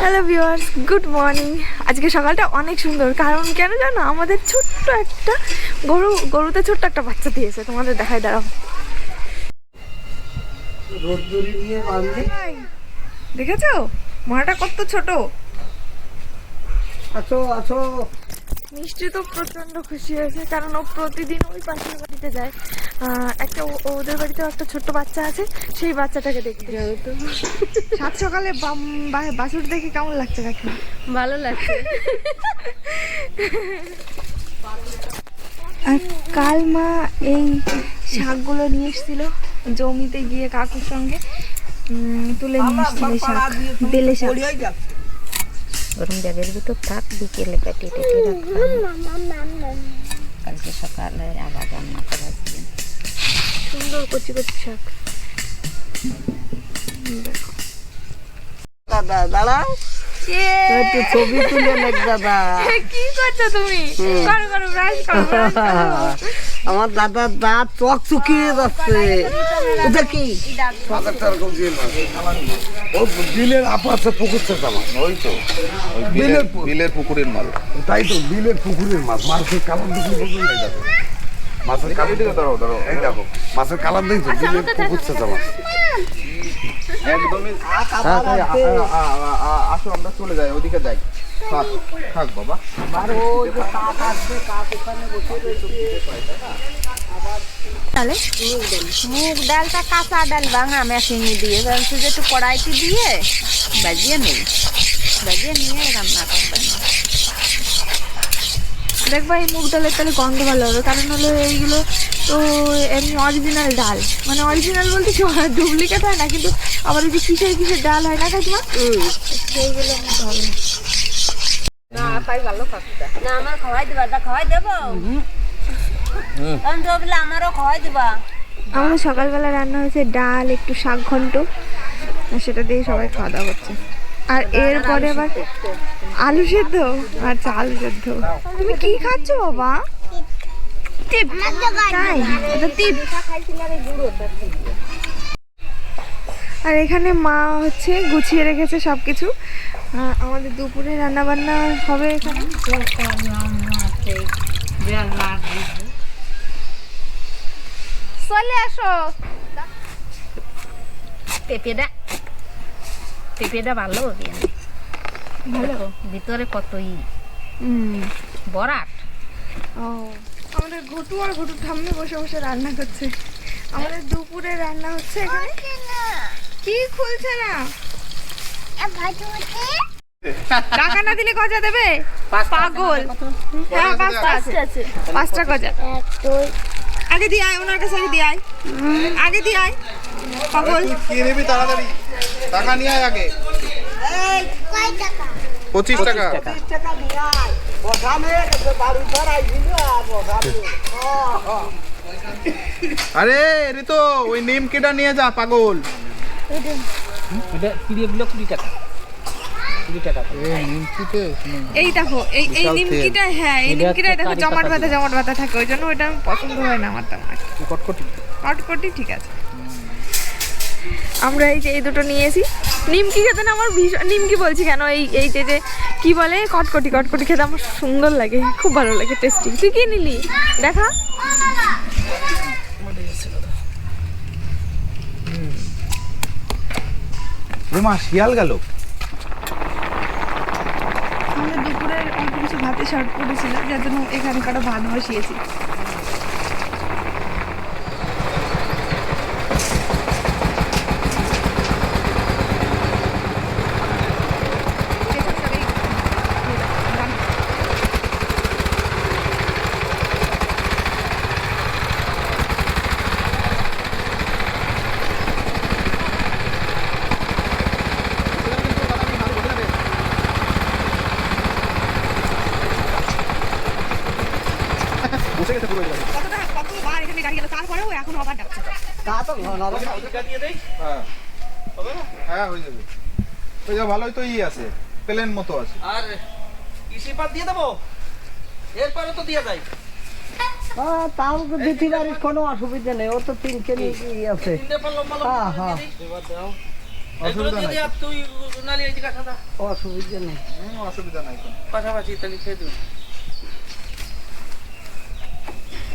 Hello viewers good morning আজকে সকালটা অনেক সুন্দর। কারণ কেন জানো? আমাদের ছোট্ট একটা গরু গরুতে ছোট্ট একটা বাচ্চা দিয়েছে। তোমাদের দেখায় দাঁড়াও। দেখেছ? মাটা কত ছোট। আছো আছো। মিষ্টি তো প্রচণ্ড খুশি হয়েছে কারণ ও প্রতিদিন ওই পাশের বাড়িতে যায়। একটা ও- ওদের বাড়িতেও একটা ছোট্ট বাচ্চা আছে সেই বাচ্চাটাকে দেখতে। যাবে তো সাত সকালে বাম- বাছুর দেখে কেমন লাগছে কাকিমা? ভালো লাগছে। আর কাল মা এই শাকগুলো নিয়ে এসেছিল জমিতে গিয়ে কাকুর সঙ্গে তুলে নিয়ে এসেছিল শাক বেলে শাক। গরম ব্যাগের ভিতর থাক বিকেলে কাটিয়ে টাটিয়ে রাখলাম। কালকে সকালে আবার রান্না করা সুন্দর কচি কচি শাক। দাদা দাঁড়াও। একটু ছবি তুলে নেক দাদা। কি করছ তুমি? করো করো ব্রাশ করো। আমার দাদার দাঁত চক চুকিয়ে যাচ্ছে। এটা কি? ও বিলের আপাশে পুকুর আমার মাছ ওই তো বিলের বিলের পুকুরের মাল। তাই তো বিলের পুকুরের মাছ মাছের কালার যায় দেখো মাছের কালার দাঁড়াও এই দেখো মাছের কালার দেখছ? পুকুর থেকে মাছ একদমই। আ- আ- আ- আসো আমরা চলে যাই ওদিকে যাই। থাক থাক বাবা। আর ওই যে কাক আসবে কাক ওখানে বসে রয়েছে। তাহলে? মুগ ডালটা কাঁচা ডাল ভাঙা মেশিনে দিয়ে বলছে যে একটু কড়াইতে দিয়ে বাজিয়ে নেই। বাজিয়ে নিয়ে রান্না করবেন দেখবা এই মুগ ডালের তাহলে গন্ধ ভালো হবে। কারণ হলো এইগুলো তো এমনি অরিজিনাল ডাল। মানে অরিজিনাল বলতে কি ডুপ্লিকেট হয় না কিন্তু আবার ওই যে কিসের কিসের ডাল হয় না কাকিমা? সেইগুলো মতো হবে না আমার খাওয়াই দিবা তা খাওয়াই দেবো? আমারও খাওয়াই দিবা। আমাদের সকালবেলা রান্না হয়েছে ডাল একটু শাক ঘন্ট। আর সেটা দিয়ে সবাই খাওয়া দাওয়া করছে। আর এরপরে আবার আলু সেদ্ধ? আচ্ছা আলু সেদ্ধ। তুমি কি খাচ্ছ বাবা? টিপ। তাই এটা টিপ। আর এখানে মা হচ্ছে গুছিয়ে রেখেছে সব কিছু আমাদের দুপুরে রান্না বান্না হবে এখানে। চলে আসো। পেঁপেটা পেঁপেটা ভালো বিরিয়ানি ভালো। ভিতরে কত ই হুম। বরাট। ও আমাদের ঘটু আর ঘটু ঠাম্মি বসে বসে রান্না করছে। আমাদের দুপুরে রান্না হচ্ছে এখানে। কি খুলছে না? টাকা না দিলে গজা দেবে? পাগল। হ্যাঁ পাঁচটা আছে। পাঁচটা গজা। আগে দিয়ে আয় ওনার কাছে আগে দিয়ে আয়। আগে দিয়ে আয়। কি নিবি তাড়াতাড়ি। টাকা নিয়ে আয় আগে। পঁচিশ টাকা। টাকা। দিয়ে আয়। বসামে বাড়ি ধরাই আরে ঋতু ওই নিমকিটা নিয়ে যা পাগল। এই দেখো এই এই নিমকিটা হ্যাঁ এই নিমকিটা দেখো জমাট বাঁধা জমাট বাঁধা থাকে ওই জন্য ওইটা আমার পছন্দ হয় না আমার তেমন কটকটি। কটকটি ঠিক আছে। আমরা এই যে এই দুটো নিয়েছি। নিমকি খেতে না আমার ভীষণ নিমকি বলছি কেন? এই এই যে যে কি বলে? কটকটি কটকটি খেতে আমার সুন্দর লাগে খুব ভালো লাগে টেস্টি তুই কি নিলি? দেখা। মা শিয়াল গেল। আমাদের দুপুরের অল্প কিছু ভাতে শর্ট পড়েছিল যার জন্য এখানে কটা ভাত বসিয়েছি। বসে গেছে পুরো কতটা কতবার এখানে গাড়ি গেল তারপরেও এখন আবার ডাকছে। তা তো নরম হ্যাঁ। হ্যাঁ হয়ে যাবে। হয়ে যাবে ভালোই তো ই আছে প্লেন মতো আছে। আর ইসিপাত দিয়ে দেবো? এরপরে তো দিয়ে যায় তাও তো দিতে পারিস কোনো অসুবিধা নেই। ও তো তিন কেজি আছে। হ্যাঁ হ্যাঁ। অসুবিধা নাই অসুবিধা নেই। অসুবিধা নাই পাশাপাশি তাহলে খেয়ে দেবে ও তো এমনি ডালে থুয়ে যাবে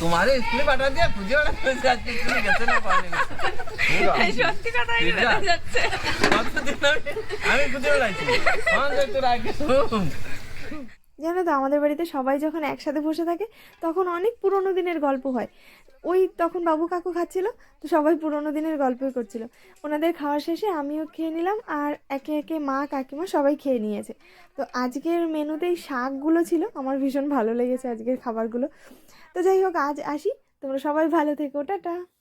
তোমারে স্কুলে পাঠা দিয়া খুঁজে বেড়া করেছে আজকে স্কুলে গেছে না পাওনি সত্যি কথাই বেড়ে যাচ্ছে আমি খুঁজে বেড়াইছি আমার তোর আগে জানো তো, আমাদের বাড়িতে সবাই যখন একসাথে বসে থাকে, তখন অনেক পুরনো দিনের গল্প হয়। ওই তখন বাবু কাকু খাচ্ছিল, তো সবাই পুরোনো দিনের গল্পই করছিল। ওনাদের খাওয়া শেষে আমিও খেয়ে নিলাম, আর একে একে মা, কাকিমা সবাই খেয়ে নিয়েছে। তো আজকের মেনুতে এই শাকগুলো ছিল, আমার ভীষণ ভালো লেগেছে আজকের খাবারগুলো। তো যাই হোক, আজ আসি। তোমরা সবাই ভালো থেকো, টাটা।